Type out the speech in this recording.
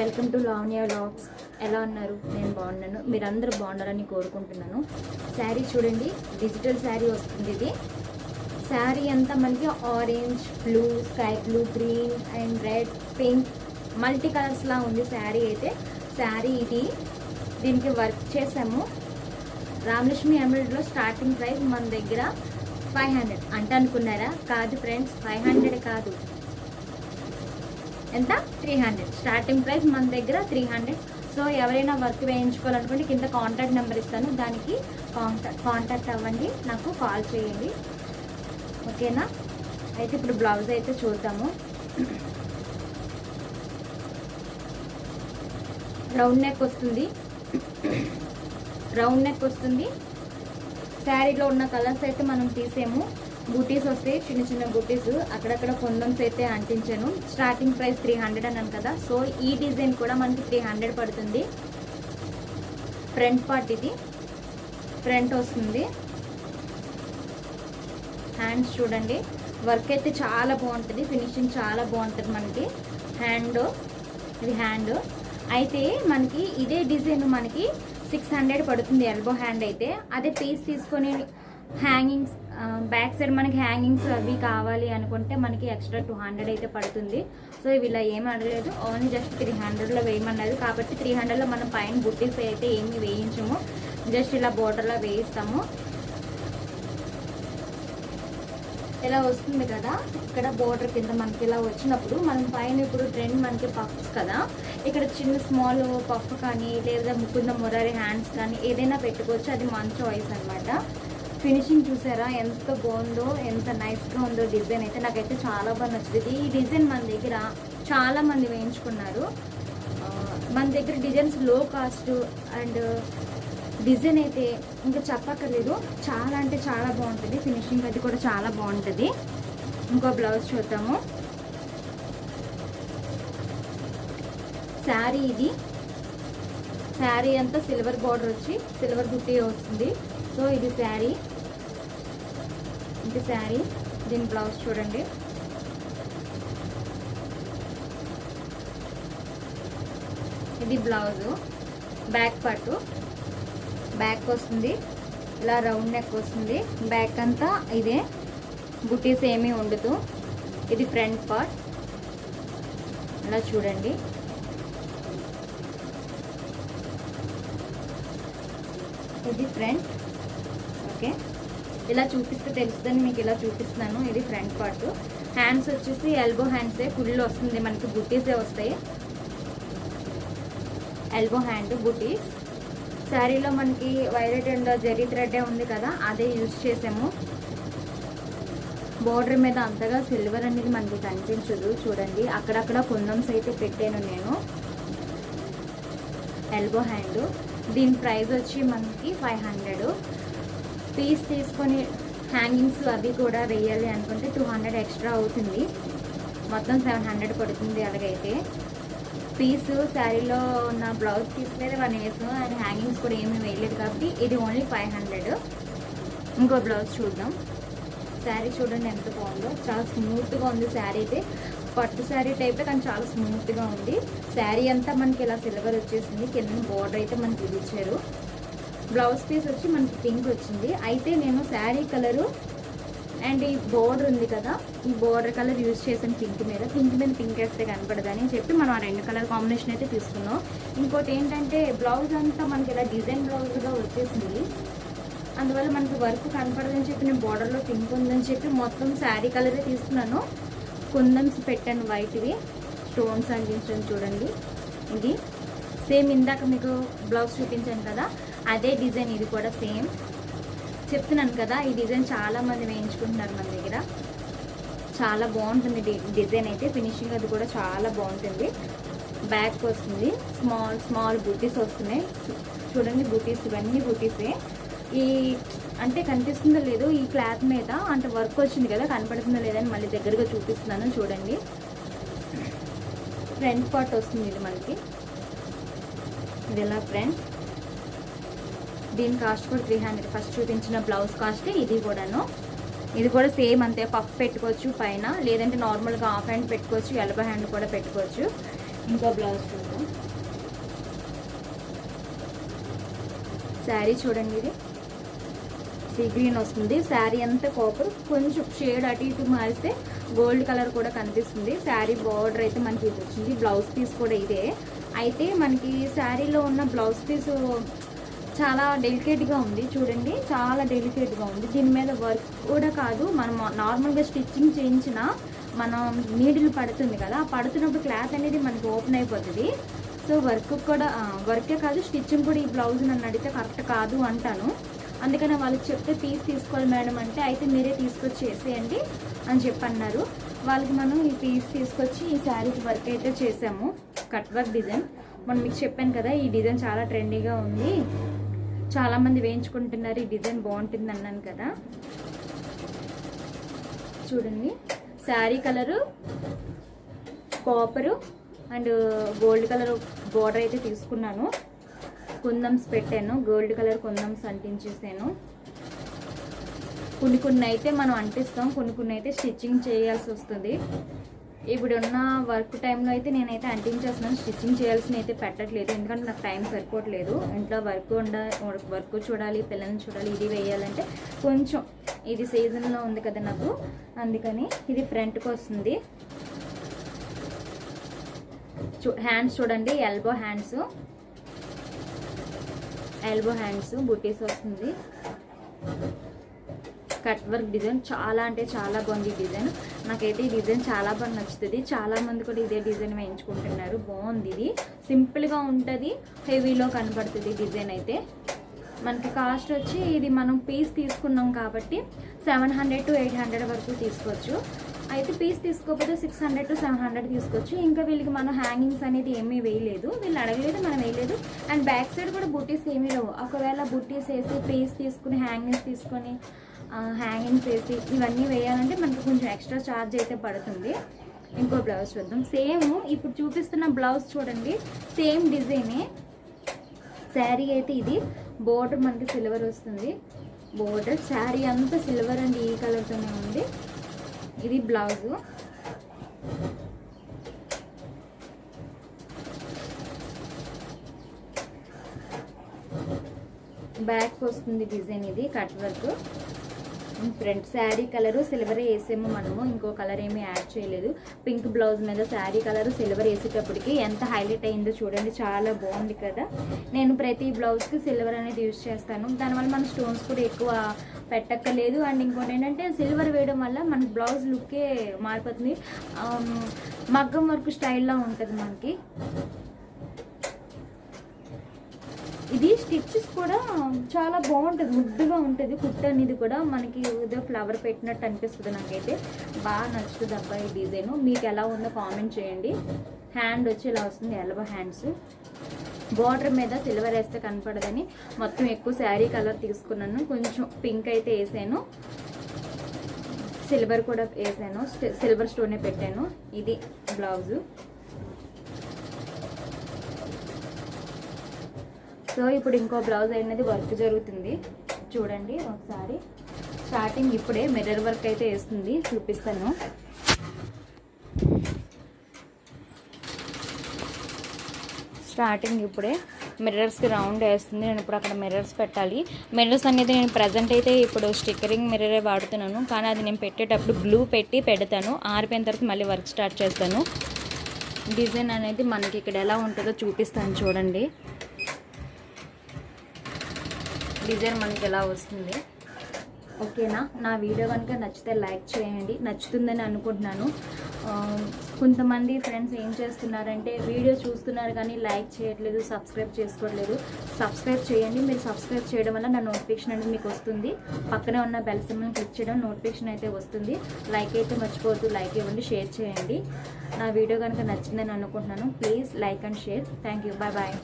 Welcome to Lavanya logs ఎలా ఉన్నారు? నేను బాగున్నాను. మీరందరూ బాగుండాలని కోరుకుంటున్నాను. శారీ చూడండి. డిజిటల్ శారీ వస్తుంది ఇది. శారీ అంతా మనకి orange blue sky blue green and red pink multi కలర్స్లా ఉంది శారీ అయితే. శారీ ఇది. దీనికి వర్క్ చేసాము రామలక్ష్మి ఎమ్మెల్యేలో స్టార్టింగ్ ప్రైస్ మన దగ్గర ఫైవ్ హండ్రెడ్ అంటే అనుకున్నారా? కాదు ఫ్రెండ్స్ ఫైవ్ హండ్రెడ్ కాదు. ఎంత? త్రీ హండ్రెడ్ స్టార్టింగ్ ప్రైస్ మన దగ్గర త్రీ హండ్రెడ్ సో ఎవరైనా వర్క్ వేయించుకోవాలనుకుంటే కింద కాంటాక్ట్ నెంబర్ ఇస్తాను. దానికి కాంటాక్ట్ కాంటాక్ట్ అవ్వండి. నాకు కాల్ చేయండి. ఓకేనా? అయితే ఇప్పుడు బ్లౌజ్ అయితే చూద్దాము. రౌండ్ నెక్ వస్తుంది. రౌండ్ నెక్ వస్తుంది. శారీలో ఉన్న కలర్స్ అయితే మనం తీసేము బూటీస్ వస్తాయి చిన్న చిన్న బూటీస్. అక్కడక్కడ కొందమ్స్ అయితే అంటించాను. స్టార్టింగ్ ప్రైస్ త్రీ హండ్రెడ్ అన్నాను కదా. సో ఈ డిజైన్ కూడా మనకి త్రీ హండ్రెడ్ పడుతుంది. ఫ్రంట్ పార్ట్ ఇది. ఫ్రంట్ వస్తుంది. హ్యాండ్స్ చూడండి. వర్క్ అయితే చాలా బాగుంటుంది. ఫినిషింగ్ చాలా బాగుంటుంది మనకి. హ్యాండ్ ఇది హ్యాండ్ అయితే మనకి ఇదే డిజైన్ మనకి సిక్స్ హండ్రెడ్ పడుతుంది. ఎల్బో హ్యాండ్ అయితే. అదే పీస్ తీసుకొని హ్యాంగింగ్స్ బ్యాక్ సైడ్ మనకి హ్యాంగింగ్స్ అవి కావాలి అనుకుంటే మనకి ఎక్స్ట్రా టూ హండ్రెడ్ అయితే పడుతుంది. సో ఇవి ఇలా ఏమి అడగలేదు. ఓన్లీ జస్ట్ త్రీ హండ్రెడ్లో వేయమన్నది కాబట్టి త్రీ హండ్రెడ్లో మనం పైన బుట్టీస్ అయితే ఏమి వేయించము. జస్ట్ ఇలా బోర్డర్లో వేయిస్తాము. ఇలా వస్తుంది కదా? ఇక్కడ బోర్డర్ కింద మనకి ఇలా వచ్చినప్పుడు మనం పైన ఇప్పుడు ట్రెండ్ మనకి పఫ్స్ కదా? ఇక్కడ చిన్న స్మాల్ పఫ్ కానీ లేదా ముకుంద మురారి హ్యాండ్స్ కానీ ఏదైనా పెట్టుకోవచ్చు. అది మన చాయిస్ అనమాట ఫినిషింగ్ చూసారా? ఎంత బాగుందో ఎంత నైస్గా ఉందో డిజైన్ అయితే నాకైతే చాలా బాగా నచ్చింది. ఈ డిజైన్ మన దగ్గర చాలామంది వేయించుకున్నారు. మన దగ్గర డిజైన్స్లో కాస్ట్ అండ్ డిజైన్ అయితే ఇంకా చెప్పక్కర్లేదు. చాలా అంటే చాలా బాగుంటుంది. ఫినిషింగ్ అది కూడా చాలా బాగుంటుంది. ఇంకో బ్లౌజ్ చూద్దాము. శారీ ఇది. శారీ అంతా సిల్వర్ బార్డర్ వచ్చి సిల్వర్ బుట్టి వస్తుంది. సో ఇది శారీ. ఇది శారీ దీని బ్లౌజ్ చూడండి. ఇది బ్లౌజు బ్యాక్ పట్టు బ్యాక్ వస్తుంది ఇలా రౌండ్ నెక్ వస్తుంది బ్యాక్ అంతా ఇదే బుటీస్ ఏమీ ఉండదు ఇది ఫ్రంట్ పార్ట్. ఇలా చూడండి. ఇది ఫ్రంట్ ఓకే. ఇలా చూపిస్తే తెలుస్తుందని మీకు ఇలా చూపిస్తున్నాను. ఇది ఫ్రంట్ పార్ట్. హ్యాండ్స్ వచ్చేసి ఎల్బో హ్యాండ్సే ఫుల్ వస్తుంది. మనకి బుటీసే వస్తాయి. ఎల్బో హ్యాండ్ బుటీస్ శారీలో మనకి వైలెట్ అండ్ జరీ థ్రెడ్డే ఉంది కదా అదే యూజ్ చేసాము. బోర్డర్ మీద అంతగా సిల్వర్ అనేది మనకి కనిపించదు. చూడండి అక్కడక్కడ కుందమ్స్ అయితే పెట్టాను నేను. ఎల్బో హ్యాండ్ దీని ప్రైస్ వచ్చి మనకి ఫైవ్ హండ్రెడ్ పీస్ తీసుకొని హ్యాంగింగ్స్ అవి కూడా వేయాలి అనుకుంటే టూ హండ్రెడ్ ఎక్స్ట్రా అవుతుంది. మొత్తం సెవెన్ హండ్రెడ్ పడుతుంది అలాగైతే. పీస్ శారీలో ఉన్న బ్లౌజ్ తీసుకునేది వన్ ఇయర్స్ అండ్ హ్యాంగింగ్స్ కూడా ఏమీ వేయలేదు కాబట్టి ఇది ఓన్లీ ఫైవ్ హండ్రెడ్. ఇంకో బ్లౌజ్ చూద్దాం. శారీ చూడండి ఎంత బాగుందో. చాలా స్మూత్గా ఉంది శారీ అయితే. పట్టు శారీ టైపే కానీ చాలా స్మూత్గా ఉంది. శారీ అంతా మనకి ఇలా సిల్వర్ వచ్చేసింది. కింద బోర్డర్ అయితే మనకి ఇది ఇచ్చారు. బ్లౌజ్ పీస్ వచ్చి మనకి పింక్ వచ్చింది. అయితే నేను శారీ కలరు అండ్ ఈ బోర్డర్ ఉంది కదా ఈ బోర్డర్ కలర్ యూజ్ చేసాను పింక్ మీద. పింక్ మీద పింక్ వేస్తే కనపడదని చెప్పి మనం ఆ రెండు కలర్ కాంబినేషన్ అయితే తీసుకున్నాం. ఇంకోటి ఏంటంటే బ్లౌజ్ అంతా మనకి ఇలా డిజైన్ బ్లౌజ్గా వచ్చేసింది. అందువల్ల మనకి వర్క్ కనపడదని చెప్పి నేను బోర్డర్లో పింక్ ఉందని చెప్పి మొత్తం శారీ కలరే తీసుకున్నాను. కుందన్స్ పెట్టాను వైట్వి స్టోన్స్ అందించడం చూడండి. ఇది. సేమ్ ఇందాక మీకు బ్లౌజ్ చూపించాను కదా. అదే డిజైన్ ఇది కూడా సేమ్. చెప్తున్నాను కదా ఈ డిజైన్ చాలా మంది వేయించుకుంటున్నారు మన దగ్గర. చాలా బాగుంటుంది డిజైన్ అయితే. ఫినిషింగ్ అది కూడా చాలా బాగుంటుంది. బ్యాక్ వస్తుంది. స్మాల్ స్మాల్ బూటీస్ వస్తున్నాయి. చూడండి బూటీస్ ఇవన్నీ బూటీసే. ఈ అంటే కనిపిస్తుందో లేదో ఈ క్లాత్ మీద అంటే వర్క్ వచ్చింది కదా కనపడుతుందో లేదని మళ్ళీ దగ్గరగా చూపిస్తున్నాను చూడండి. ఫ్రంట్ పార్ట్ వస్తుంది ఇది మనకి. ఇది ఎలా ఫ్రంట్ దీని కాస్ట్ కూడా త్రీ హండ్రెడ్ ఫస్ట్ చూపించిన బ్లౌజ్ కాస్ట్ ఇది కూడాను. ఇది కూడా సేమ్ అంతే పఫ్ పెట్టుకోవచ్చు పైన లేదంటే నార్మల్గా హాఫ్ హ్యాండ్ పెట్టుకోవచ్చు ఎల్బో హ్యాండ్ కూడా పెట్టుకోవచ్చు. ఇంకో బ్లౌజ్ చూద్దాం. శారీ చూడండి ఇది. సీ గ్రీన్ వస్తుంది. శారీ అంతా కాపర్ కొంచెం షేడ్ అటు ఇటు మారిస్తే గోల్డ్ కలర్ కూడా కనిపిస్తుంది. శారీ బార్డర్ అయితే మనకి ఇది వచ్చింది. బ్లౌజ్ పీస్ కూడా ఇదే. అయితే మనకి శారీలో ఉన్న బ్లౌజ్ పీస్ చాలా డెలికేట్గా ఉంది చూడండి. చాలా డెలికేట్గా ఉంది. దీని మీద వర్క్ కూడా కాదు. మనం నార్మల్గా స్టిచ్చింగ్ చేయించిన మనం నీడిల్ పడుతుంది కదా పడుతున్నప్పుడు క్లాత్ అనేది మనకి ఓపెన్ అయిపోతుంది. సో వర్క్ కూడా వర్కే కాదు స్టిచ్చింగ్ కూడా ఈ బ్లౌజ్ నన్ను అడిగితే కరెక్ట్ కాదు అంటాను. అందుకని వాళ్ళకి చెప్తే పీస్ తీసుకోవాలి మేడం అంటే అయితే మీరే తీసుకొచ్చి చేసేయండి అని చెప్పి అన్నారు వాళ్ళకి మనం ఈ పీస్ తీసుకొచ్చి ఈ శారీకి వర్క్ అయితే చేసాము. Cut work design. మనం మీకు చెప్పాను కదా ఈ డిజైన్ చాలా ట్రెండీగా ఉంది. చాలామంది వేయించుకుంటున్నారు ఈ డిజైన్ బాగుంటుంది అన్నాను కదా. చూడండి sari colour copper and gold colour border అయితే తీసుకున్నాను. కుందమ్స్ పెట్టాను గోల్డ్ కలర్ కుందమ్స్ అంటించేసాను. కొన్ని కొన్ని అయితే మనం అంటిస్తాం కొన్ని కొన్ని అయితే స్టిచ్చింగ్ చేయాల్సి వస్తుంది. ఇప్పుడున్న వర్క్ టైంలో అయితే నేనైతే అంటించేస్తున్నాను. స్టిచ్చింగ్ చేయాల్సిన అయితే పెట్టట్లేదు. ఎందుకంటే నాకు టైం సరిపోవట్లేదు. ఇంట్లో వర్క్ ఉండ వర్క్ చూడాలి పిల్లల్ని చూడాలి ఇది వేయాలంటే కొంచెం ఇది సీజన్లో ఉంది కదా నాకు. అందుకని ఇది ఫ్రంట్కి వస్తుంది. చూ హ్యాండ్స్ చూడండి. Elbow hands. ఎల్బో హ్యాండ్స్ బుటీస్ వస్తుంది. కట్ వర్క్ డిజైన్ చాలా అంటే చాలా బాగుంది ఈ డిజైన్. నాకైతే ఈ డిజైన్ చాలా బాగా నచ్చుతుంది. చాలా మంది కూడా ఇదే డిజైన్ వేయించుకుంటున్నారు. బాగుంది ఇది. సింపుల్గా ఉంటుంది. హెవీలో కనబడుతుంది డిజైన్ అయితే. మనకి కాస్ట్ వచ్చి ఇది మనం పీస్ తీసుకున్నాం కాబట్టి seven hundred to eight hundred వరకు తీసుకోవచ్చు. అయితే పీస్ తీసుకోకపోతే six hundred to seven hundred తీసుకోవచ్చు. ఇంకా వీళ్ళకి మనం హ్యాంగింగ్స్ అనేది ఏమీ వేయలేదు. వీళ్ళు అడగలేదు మనం వేయలేదు. అండ్ బ్యాక్ సైడ్ కూడా బుట్టీస్ ఏమీ లేవు. ఒకవేళ బుట్టీస్ వేసి పీస్ తీసుకుని హ్యాంగింగ్స్ తీసుకొని హ్యాంగింగ్స్ వేసి ఇవన్నీ వేయాలంటే మనకు కొంచెం ఎక్స్ట్రా ఛార్జ్ అయితే పడుతుంది. ఇంకో బ్లౌజ్ చూద్దాం. సేమ్ ఇప్పుడు చూపిస్తున్న బ్లౌజ్ చూడండి. సేమ్ డిజైనే శారీ అయితే ఇది. బోర్డర్ మనకి సిల్వర్ వస్తుంది. బోర్డర్ శారీ అంతా సిల్వర్ అండ్ ఈ కలర్తోనే ఉంది. ఇది బ్లౌజు బ్యాక్ వస్తుంది డిజైన్ ఇది cut work front sari colour silver వేసాము మనము ఇంకో కలర్ ఏమీ యాడ్ చేయలేదు. పింక్ బ్లౌజ్ మీద శారీ కలర్ సిల్వర్ వేసేటప్పటికి ఎంత హైలైట్ అయిందో చూడండి చాలా బాగుంది కదా. నేను ప్రతి బ్లౌజ్కి సిల్వర్ అనేది యూజ్ చేస్తాను. దానివల్ల మన స్టోన్స్ కూడా ఎక్కువ పెట్టక్కర్లేదు. అండ్ ఇంకోటి ఏంటంటే సిల్వర్ వేయడం వల్ల మన బ్లౌజ్ లుక్కే మారిపోతుంది. మగ్గం వర్క్ స్టైల్లో ఉంటుంది మనకి. ఇది స్టిచ్చెస్ కూడా చాలా బాగుంటుంది ముద్దుగా ఉంటుంది. కుట్ట అనేది కూడా మనకి ఏదో ఫ్లవర్ పెట్టినట్టు అనిపిస్తుంది నాకైతే. బాగా నచ్చుతుంది అబ్బాయి డిజైన్ మీకు ఎలా ఉందో కామెంట్ చేయండి. హ్యాండ్ వచ్చి ఇలా వస్తుంది ఎల్బో హ్యాండ్స్ బార్డర్ మీద సిల్వర్ వేస్తే కనపడదని. మొత్తం ఎక్కువ శారీ కలర్ తీసుకున్నాను. కొంచెం పింక్ అయితే వేసాను. సిల్వర్ కూడా వేసాను. సిల్వర్ స్టోనే పెట్టాను. ఇది బ్లౌజు సో ఇప్పుడు ఇంకో బ్లౌజ్ అనేది వర్క్ జరుగుతుంది. చూడండి ఒకసారి. స్టార్టింగ్ ఇప్పుడే మిర్రర్ వర్క్ అయితే వేస్తుంది. చూపిస్తాను. స్టార్టింగ్ ఇప్పుడే మిర్రర్స్కి రౌండ్ వేస్తుంది. నేను ఇప్పుడు అక్కడ మిర్రర్స్ పెట్టాలి. మిర్రర్స్ అనేది నేను ప్రజెంట్ అయితే ఇప్పుడు స్టిక్కరింగ్ మిర్రరే వాడుతున్నాను. కానీ అది నేను పెట్టేటప్పుడు గ్లూ పెట్టి పెడతాను. ఆరిపోయిన తర్వాత మళ్ళీ వర్క్ స్టార్ట్ చేస్తాను. డిజైన్ అనేది మనకి ఇక్కడ ఎలా ఉంటుందో చూపిస్తాను చూడండి. డిజైన్ మనకి ఎలా వస్తుంది? ఓకేనా? నా వీడియో కనుక నచ్చితే లైక్ చేయండి. నచ్చుతుందని అనుకుంటున్నాను. కొంతమంది ఫ్రెండ్స్ ఏం చేస్తున్నారంటే వీడియో చూస్తున్నారు కానీ లైక్ చేయట్లేదు సబ్స్క్రైబ్ చేసుకోవట్లేదు. సబ్స్క్రైబ్ చేయండి. మీరు సబ్స్క్రైబ్ చేయడం వల్ల నా నోటిఫికేషన్ అనేది మీకు వస్తుంది. పక్కనే ఉన్న బెల్ సింబల్ క్లిక్ చేయడం నోటిఫికేషన్ అయితే వస్తుంది. లైక్ అయితే మర్చిపోవద్దు. లైక్ ఇవ్వండి షేర్ చేయండి. నా వీడియో కనుక నచ్చిందని అనుకుంటున్నాను. Please like and share. Thank you bye bye.